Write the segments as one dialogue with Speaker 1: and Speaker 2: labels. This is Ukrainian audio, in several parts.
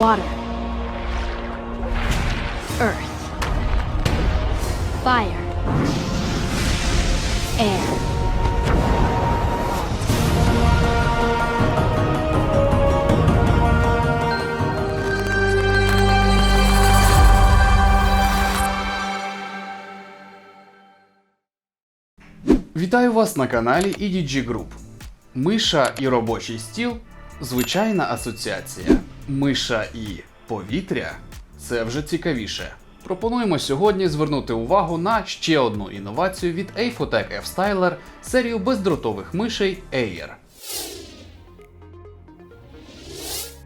Speaker 1: Water. Earth. Fire. Air.
Speaker 2: Вітаю вас на каналі EDG Group. Миша і робочий стіл звичайна асоціація. Миша і повітря це вже цікавіше. Пропонуємо сьогодні звернути увагу на ще одну інновацію від Aifotec F-Styler серію бездротових мишей Air.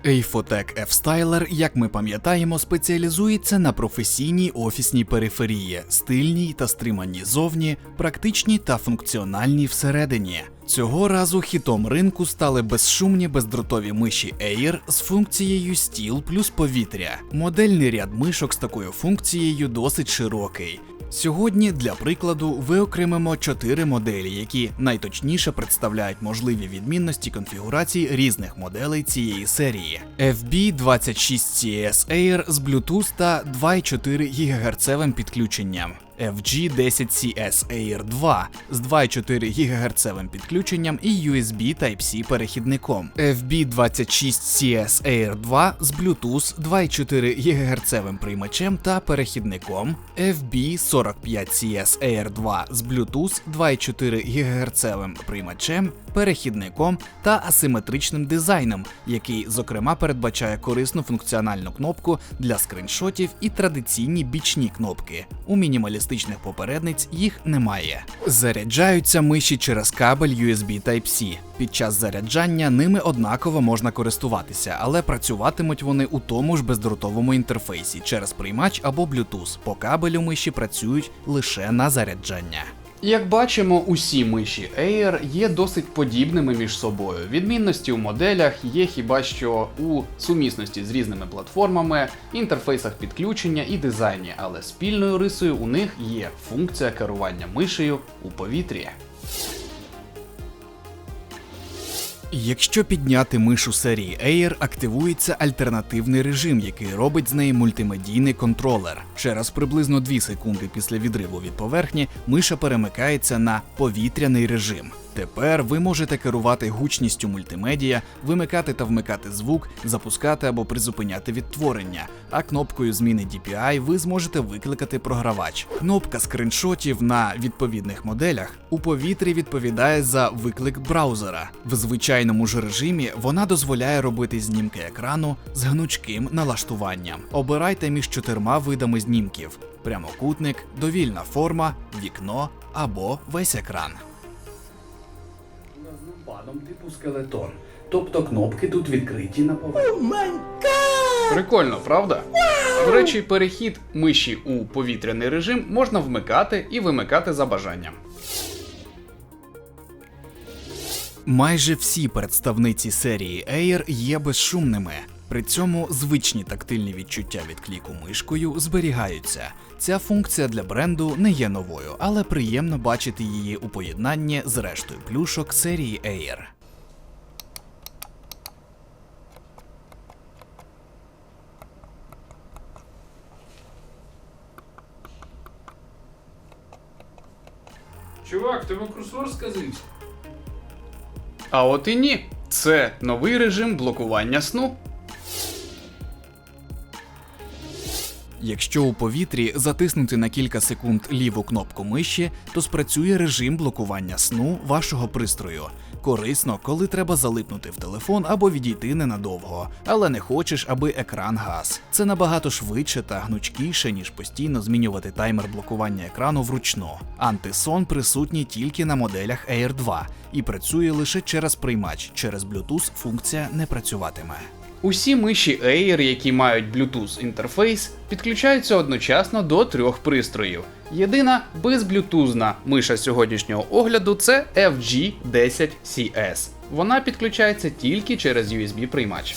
Speaker 2: Aifotec F-Styler, як ми пам'ятаємо, спеціалізується на професійній офісній периферії, стильній та стриманій зовні, практичній та функціональній всередині. Цього разу хітом ринку стали безшумні бездротові миші Air з функцією стіл плюс повітря. Модельний ряд мишок з такою функцією досить широкий. Сьогодні для прикладу виокремимо чотири моделі, які найточніше представляють можливі відмінності конфігурацій різних моделей цієї серії. FB26CS Air з Bluetooth та 2,4 ГГц підключенням. FG10CS Air 2 з 2,4 ГГц підключенням і USB Type-C перехідником. FB26CS Air 2 з Bluetooth 2,4 ГГц приймачем та перехідником. FB45CS Air 2 з Bluetooth 2,4 ГГц приймачем, перехідником та асиметричним дизайном, який, зокрема, передбачає корисну функціональну кнопку для скриншотів і традиційні бічні кнопки. У мінімалістичних попередниць їх немає. Заряджаються миші через кабель USB Type-C. Під час заряджання ними однаково можна користуватися, але працюватимуть вони у тому ж бездротовому інтерфейсі через приймач або Bluetooth. По кабелю миші працюють лише на заряджання. Як бачимо, усі миші Air є досить подібними між собою. Відмінності у моделях є хіба що у сумісності з різними платформами, інтерфейсах підключення і дизайні, але спільною рисою у них є функція керування мишею у повітрі. Якщо підняти мишу серії Air, активується альтернативний режим, який робить з неї мультимедійний контролер. Через приблизно 2 секунди після відриву від поверхні миша перемикається на повітряний режим. Тепер ви можете керувати гучністю мультимедіа, вимикати та вмикати звук, запускати або призупиняти відтворення. А кнопкою зміни DPI ви зможете викликати програвач. Кнопка скриншотів на відповідних моделях у повітрі відповідає за виклик браузера. В звичайному ж режимі вона дозволяє робити знімки екрану з гнучким налаштуванням. Обирайте між чотирма видами знімків: прямокутник, довільна форма, вікно або весь екран.
Speaker 3: Падом типу скелетон. Тобто кнопки тут відкриті на поверхні.
Speaker 2: Прикольно, правда? До речі, перехід миші у повітряний режим можна вмикати і вимикати за бажанням. Майже всі представниці серії Air є безшумними. При цьому звичні тактильні відчуття від кліку мишкою зберігаються. Ця функція для бренду не є новою, але приємно бачити її у поєднанні з рештою плюшок серії Air.
Speaker 4: Чувак, тебе курсор сказився.
Speaker 2: А от і ні. Це новий режим блокування сну. Якщо у повітрі затиснути на кілька секунд ліву кнопку миші, то спрацює режим блокування сну вашого пристрою. Корисно, коли треба залипнути в телефон або відійти ненадовго, але не хочеш, аби екран гас. Це набагато швидше та гнучкіше, ніж постійно змінювати таймер блокування екрану вручну. Антисон присутній тільки на моделях Air 2 і працює лише через приймач. Через Bluetooth функція не працюватиме. Усі миші Air, які мають Bluetooth інтерфейс, підключаються одночасно до трьох пристроїв. Єдина безблютузна миша сьогоднішнього огляду це FG10CS. Вона підключається тільки через USB приймач.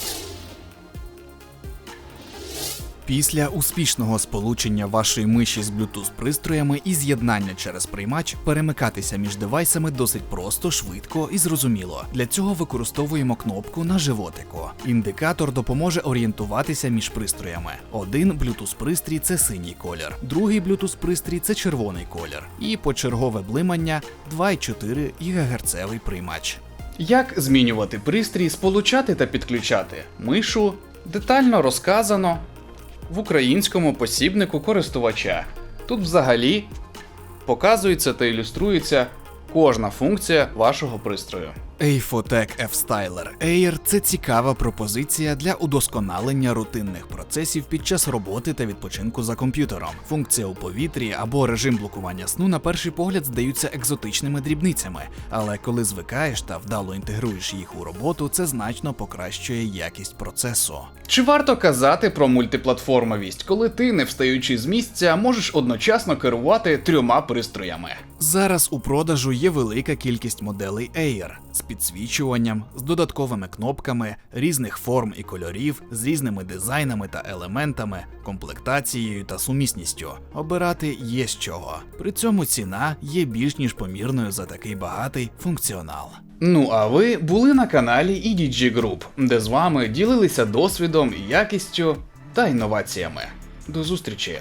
Speaker 2: Після успішного сполучення вашої миші з Bluetooth пристроями і з'єднання через приймач перемикатися між девайсами досить просто, швидко і зрозуміло. Для цього використовуємо кнопку на животику. Індикатор допоможе орієнтуватися між пристроями. Один Bluetooth пристрій це синій колір, другий Bluetooth пристрій це червоний колір. І почергове блимання 2,4 ГГц приймач.
Speaker 1: Як змінювати пристрій, сполучати та підключати мишу детально розказано в українському посібнику користувача. Тут взагалі показується та ілюструється кожна функція вашого пристрою.
Speaker 2: Eifotec F-Styler Air – це цікава пропозиція для удосконалення рутинних процесів під час роботи та відпочинку за комп'ютером. Функція у повітрі або режим блокування сну на перший погляд здаються екзотичними дрібницями, але коли звикаєш та вдало інтегруєш їх у роботу, це значно покращує якість процесу.
Speaker 1: Чи варто казати про мультиплатформовість, коли ти, не встаючи з місця, можеш одночасно керувати трьома пристроями?
Speaker 2: Зараз у продажу є велика кількість моделей Air з підсвічуванням, з додатковими кнопками, різних форм і кольорів, з різними дизайнами та елементами, комплектацією та сумісністю. Обирати є з чого. При цьому ціна є більш ніж помірною за такий багатий функціонал.
Speaker 1: Ну а ви були на каналі EDG Group, де з вами ділилися досвідом, якістю та інноваціями. До зустрічі!